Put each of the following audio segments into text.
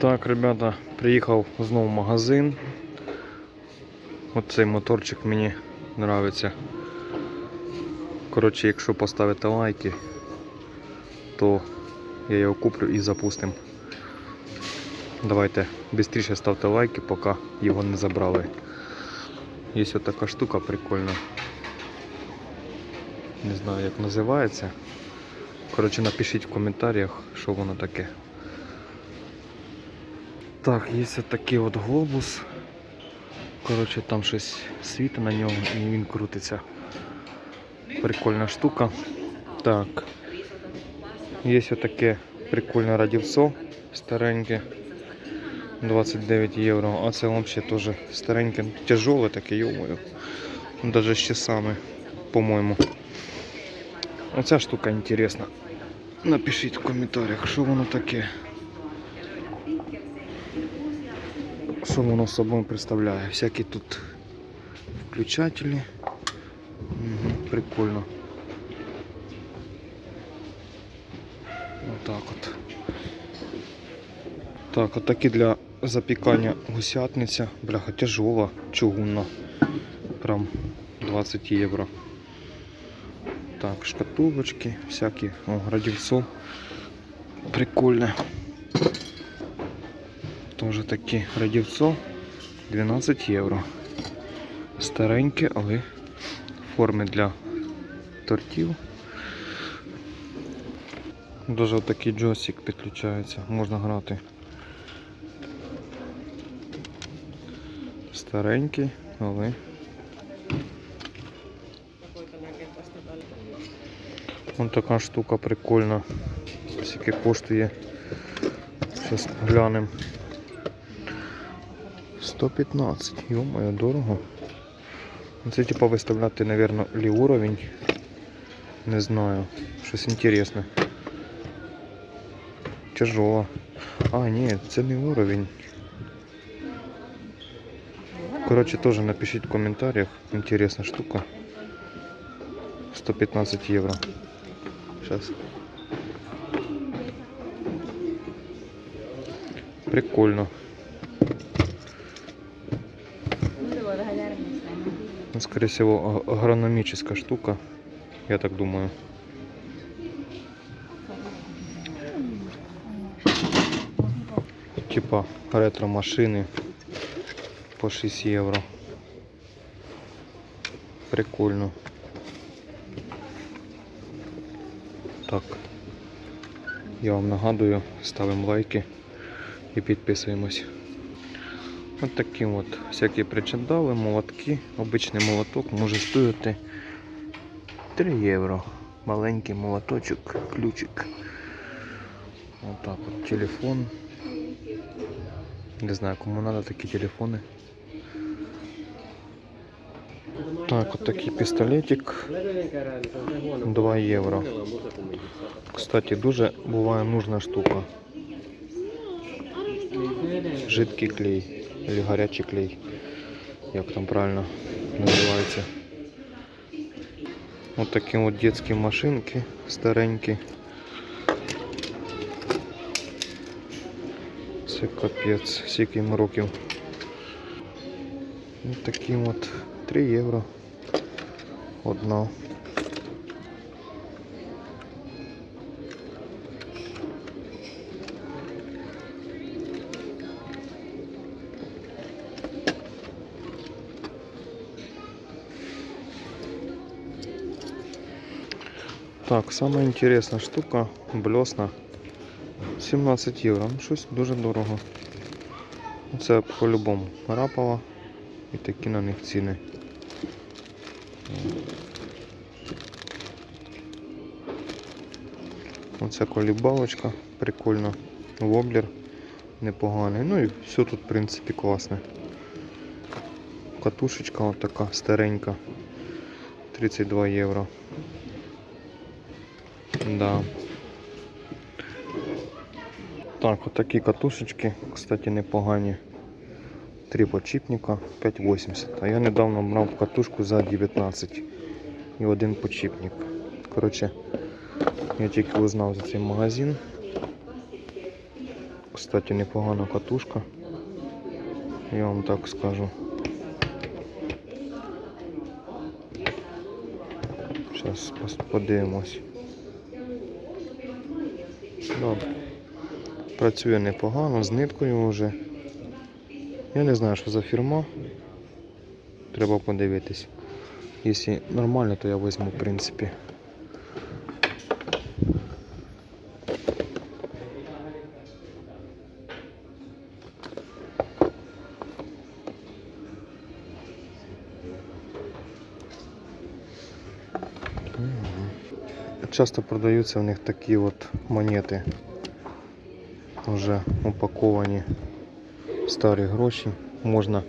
Так, ребята, приїхав знову в магазин. Оцей моторчик мені подобається. Коротше, якщо поставите лайки, то я його куплю і запустим. Давайте швидше ставте лайки, поки його не забрали. Є ось така штука прикольна. Не знаю як називається. Коротше, напишіть в коментарях, що воно таке. Так, є ось такий от глобус. Коротше, там щось світа на ньому і він крутиться. Прикольна штука. Так. Є ось таке прикольне радівцо стареньке. 29 євро. А це взагалі теж стареньке, тяжеле таке, йомою. Даже з часами, по-моєму. Оця штука інтересна. Напишіть в коментарях, що воно таке. Що воно собою представляє? Всякі тут включателі. Мгм, прикольно. Отак от. Так, от такі для запікання гусятниця. Бляха, тяжола, чугунна. Прям 20 євро. Так, шкатулочки, всякі, о, радівцо. Прикольне. Тоже такі радівцо 12 євро. Стареньке, але форми для тортів. Дуже такий джойстик підключається, можна грати. Старенький, але Ось така штука прикольна. Скільки коштує. Зараз глянемо. 115. Йо-моє, дорого. Це типа виставляти, мабуть, лі уровень. Не знаю. Щось інтересне. Тяжело. А, ні, це не уровень. Коротше, теж напишіть в коментарях. Інтересна штука. 115 євро. Сейчас. Прикольно. Скорее всего, агрономическая штука. Я так думаю. Типа ретро-машины по 6 евро. Прикольно. Так. Я вам нагадую, ставимо лайки і підписуємось. От такі от всякі причандали, молотки. Обичний молоток може стоїти 3 євро. Маленький молоточок, ключик. Отак от телефон. Не знаю, кому треба такі телефони. Так, от такий пістолетик. 2 євро. Кстати, дуже буває нужна штука. Жидкий клей. Или гарячий клей. Як там правильно називається. От такі от детські машинки старенькі. Це капець, скільки їм років. Ось такі от 3 євро. Одна. Так, самая интересная штука, блесна. 17 євро. Ну, щось дуже дорого. Це по-любому рапова і такі на них ціни. Оце колібалочка, прикольно. Воблер непоганий. Ну і все тут, в принципі, класне. Катушечка от така старенька. 32 євро. Да. Так, от такі катушечки, кстати, непогані. Три подчіпника 5,80. А я недавно брав катушку за 19 і один подчіпник. Коротше, я тільки узнав за цей магазин. Кстати, непогана катушка. Я вам так скажу. Зараз подивимось. Добре. Працює непогано, з ниткою вже. Я не знаю, що за фірма. Треба подивитись. Якщо нормально, то я візьму, в принципі. Часто продаються в них такі от монети. Вже упаковані старі гроші. Можна,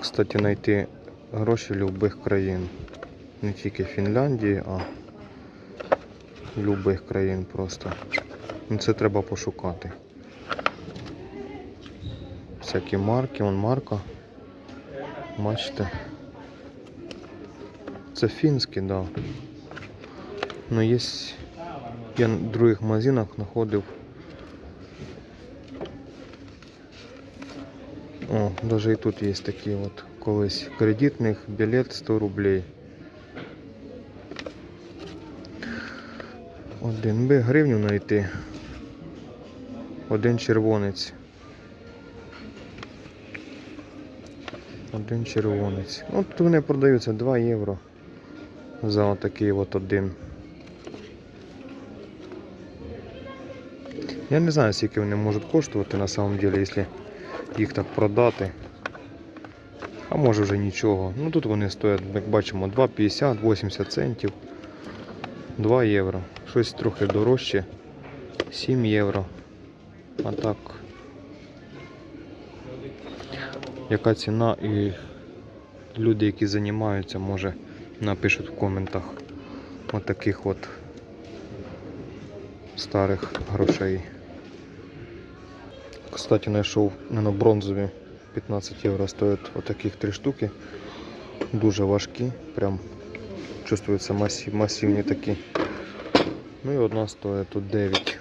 кстати, знайти гроші любих країн. Не тільки Фінляндії, а любих країн просто. Ну, Це треба пошукати. Всякі марки, вон марка. Бачите. Це фінські, да. Ну є. Я в других магазинах знаходив. О, даже і тут є такі от колись кредитних білет 100 рублей. Один би гривню знайти. Один червонець. Один червонець. Ну, тут вони продаються 2 євро за отакий от один. Я не знаю, скільки вони можуть коштувати на самом деле, якщо їх так продати. А може вже нічого. Ну тут вони стоять, як бачимо, 2,50, 80 центів, 2 євро. Щось трохи дорожче, 7 євро. А так. Яка ціна і люди, які займаються, може напишуть в коментах отаких от старих грошей. Кстати, знайшов на бронзові 15 євро стоять отаких три штуки. Дуже важкі, прям чувствуються масив, масивні такі. Ну і одна стоїть тут 9.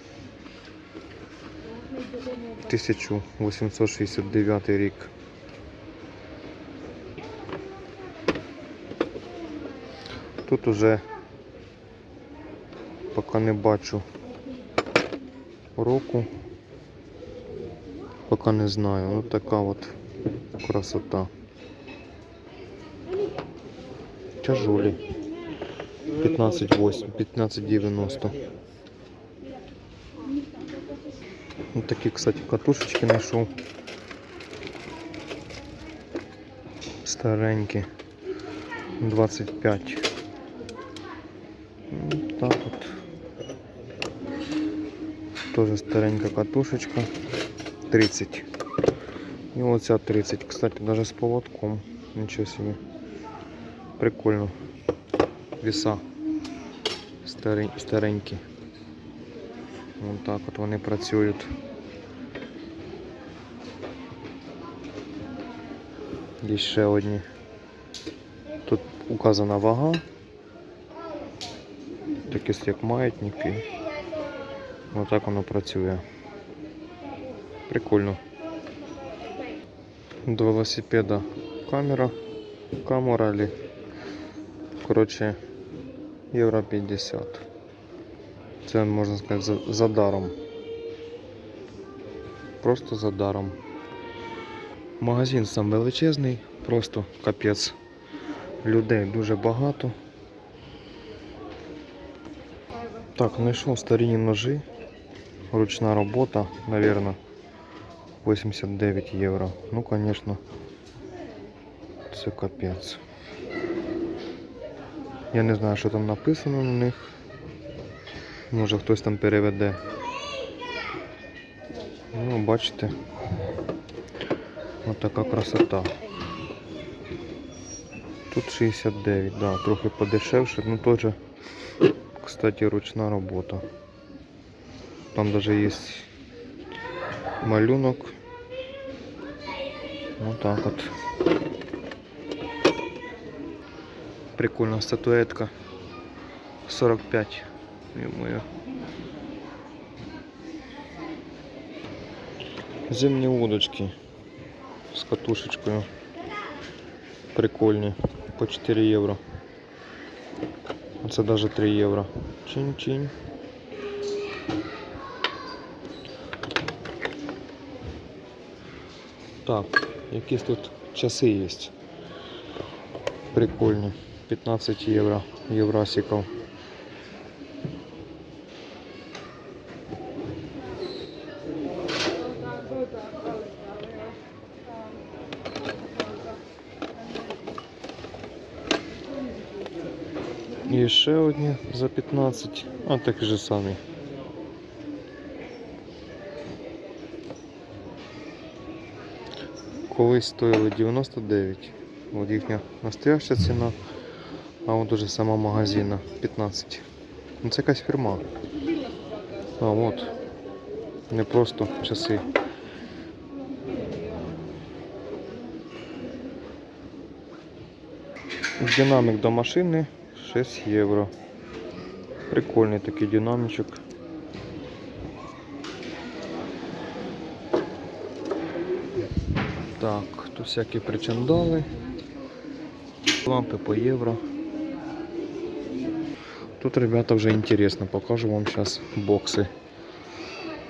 1869 рік. Тут уже поки не бачу року. Поки не знаю. Ну така от красота. Тяжолі. 15,8, 15,90. Вот такие, кстати, катушечки нашел. Старенькі. 25. Ну, Так вот. Тоже старенька катушечка. 30. І оця 30. Кстати, даже з поводком. Нічого собі. Прикольно. Віса. Старень, старенькі. Вон так от вони працюють. Є ще одні. Тут указана вага. Такі як маятники. Отак воно працює. Прикольно. До велосипеда камера, камера ли. Коротше, євро 50. Це можна сказати за, даром. Просто за даром. Магазин сам величезний, просто капець. Людей дуже багато. Так, знайшов старі ножи. Ручна робота, наверное, 89 євро. Ну, конечно, це капець. Я не знаю, що там написано на них. Може хтось там переведе. Ну, бачите. Ось така красота. Тут 69, да, трохи подешевше, ну теж, кстати, ручна робота. Там даже есть малюнок. Вот так вот. Прикольная статуэтка. 45. Ё-моё. Зимні удочки з катушечкою. Прикольні. По 4 євро. Це навіть 3 євро. Чинь-чинь. Так, якісь тут часи є. Прикольні. 15 євро. Євросиков. І ще одні за 15, а такі ж самі. Колись стоїли 99. От їхня настояща ціна, а от уже сама магазина 15. Ну це якась фірма. А от. Не просто часи. Динамик до машини 6 євро. Прикольний такий динамічок. Так, тут всякі причандали. Лампи по євро. Тут, ребята, вже інтересно. Покажу вам зараз бокси.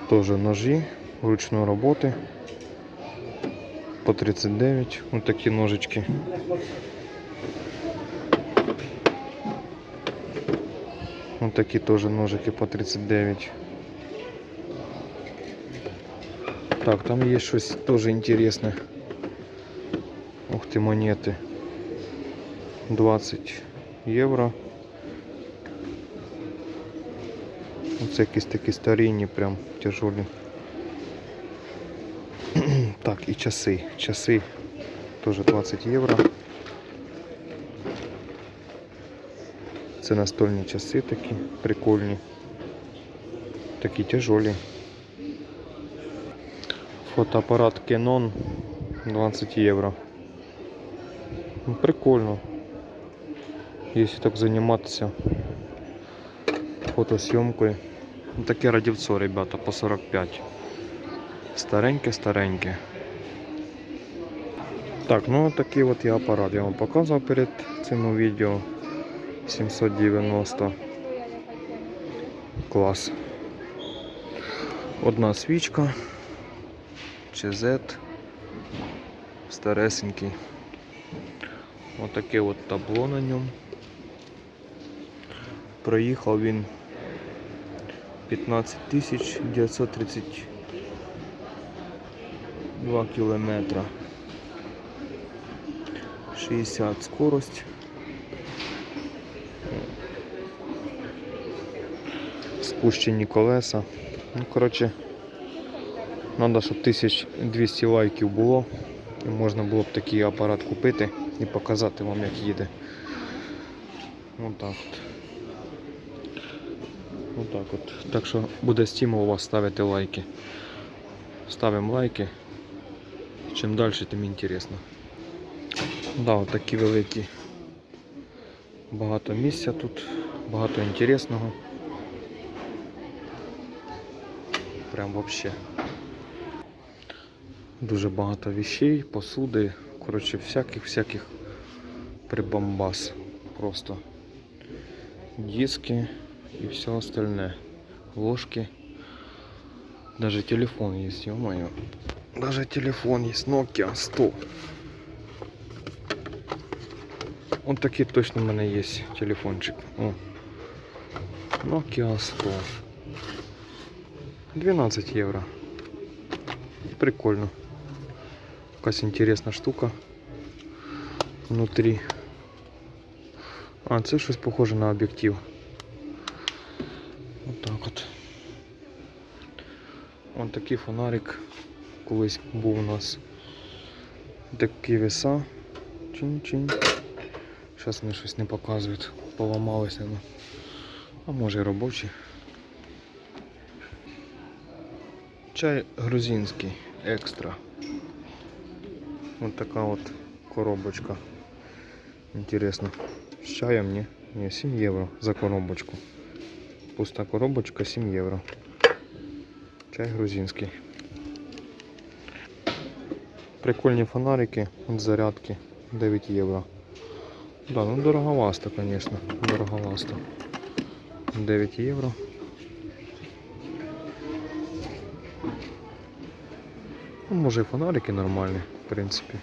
Тоже ножі ручної роботи. По 39. Ось такі ножички. Вот такие тоже ножики по 39. Так, там есть что-то тоже интересное. Ты, монеты. 20 євро. Оце якісь такі старинні, прям тяжелі. так, і часи. Часи теж 20 євро. Це настольні часи такі прикольні. Такі тяжелі. Фотоапарат Canon 20 євро. Ну, Прикольно. Якщо так займатися фотосйомкою. Ну, Таке радівцо, ребята, по 45. Стареньке, стареньке. Так, ну такий от я апарат. Я вам показував перед цим відео. 790. Клас. Одна свічка. ЧЗ. Старесенький. Отаке от табло на ньому. Проїхав він 15 тисяч 932 кілометра. 60 скорость. спущені колеса. Ну, коротше, треба, щоб 1200 лайків було. І можна було б такий апарат купити і показати вам, як їде. Отак от. Отак от. Так що буде стимул у вас ставити лайки. Ставимо лайки. Чим далі, тим інтересно. Да, от такі великі. Багато місця тут, багато інтересного. Прям вообще. Дуже багато вещей, посуди, коротше, всяких-всяких прибамбас. Просто диски и все остальное. Ложки. Даже телефон есть, ё-моё. Даже телефон есть, Nokia 100. Вот такие точно у меня есть телефончик. О. Nokia 100. 12 євро. Прикольно. Якась інтересна штука. Внутрі. А, це щось похоже на об'єктив. Отак от. Ось такий фонарик колись був у нас. Такі веса. Чин-чин. Зараз вони щось не показують. Поламалися. Ну. А може і робочі. Чай грузинський екстра. Вот така от коробочка. Интересно. З чаєм ні? Ні, 7 євро за коробочку. Пуста коробочка 7 євро. Чай грузинський. Прикольні фонарики, от зарядки 9 євро. Да, ну дороговасто, конечно. Дороговасто. 9 євро. Ну, може і фонарики нормальні, в принципі.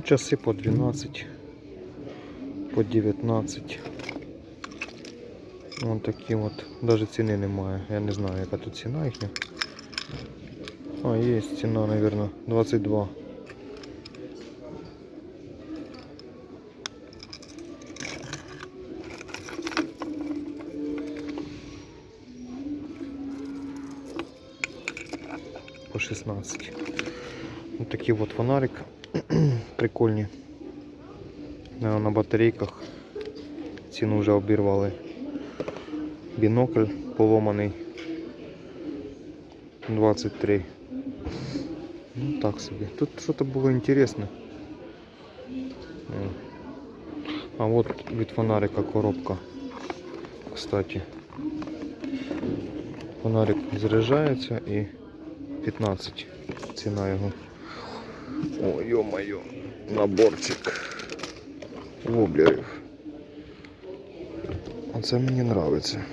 Ну, часи по 12, по 19. Вон такі от. Даже ціни немає. Я не знаю, яка тут ціна їхня. А, є ціна, наверное, 22. По 16. Вот такий вот фонарик. Прикольні. На, батарейках. Ціну вже обірвали. Бінокль поломаний. 23. Ну так собі. Тут що-то було інтересне. А от від фонарика коробка. Кстати. Фонарик заряджається і 15 ціна його. О, ё-моё, наборчик воблерів. Оце мені нравиться.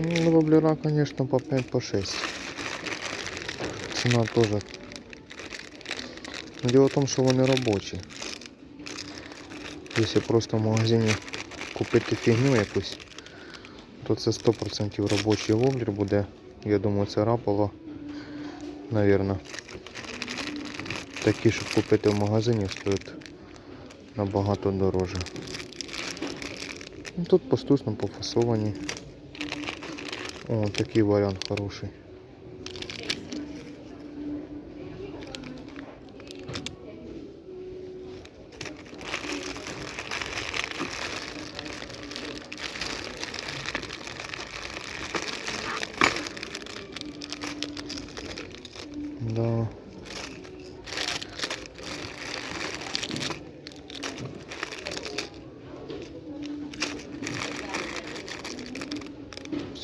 Ну, воблера, конечно, по 5 по 6. Цена тоже. Дело в том, що вони робочі. Якщо просто в магазині купити фігню якусь, то це 100% робочий воблер буде. Я думаю, це рапало, навірно. Такі, щоб купити в магазині, стоять набагато дороже. Ну, Тут постусно пофасовані. О, такий варіант хороший.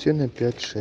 Ціни 5-6.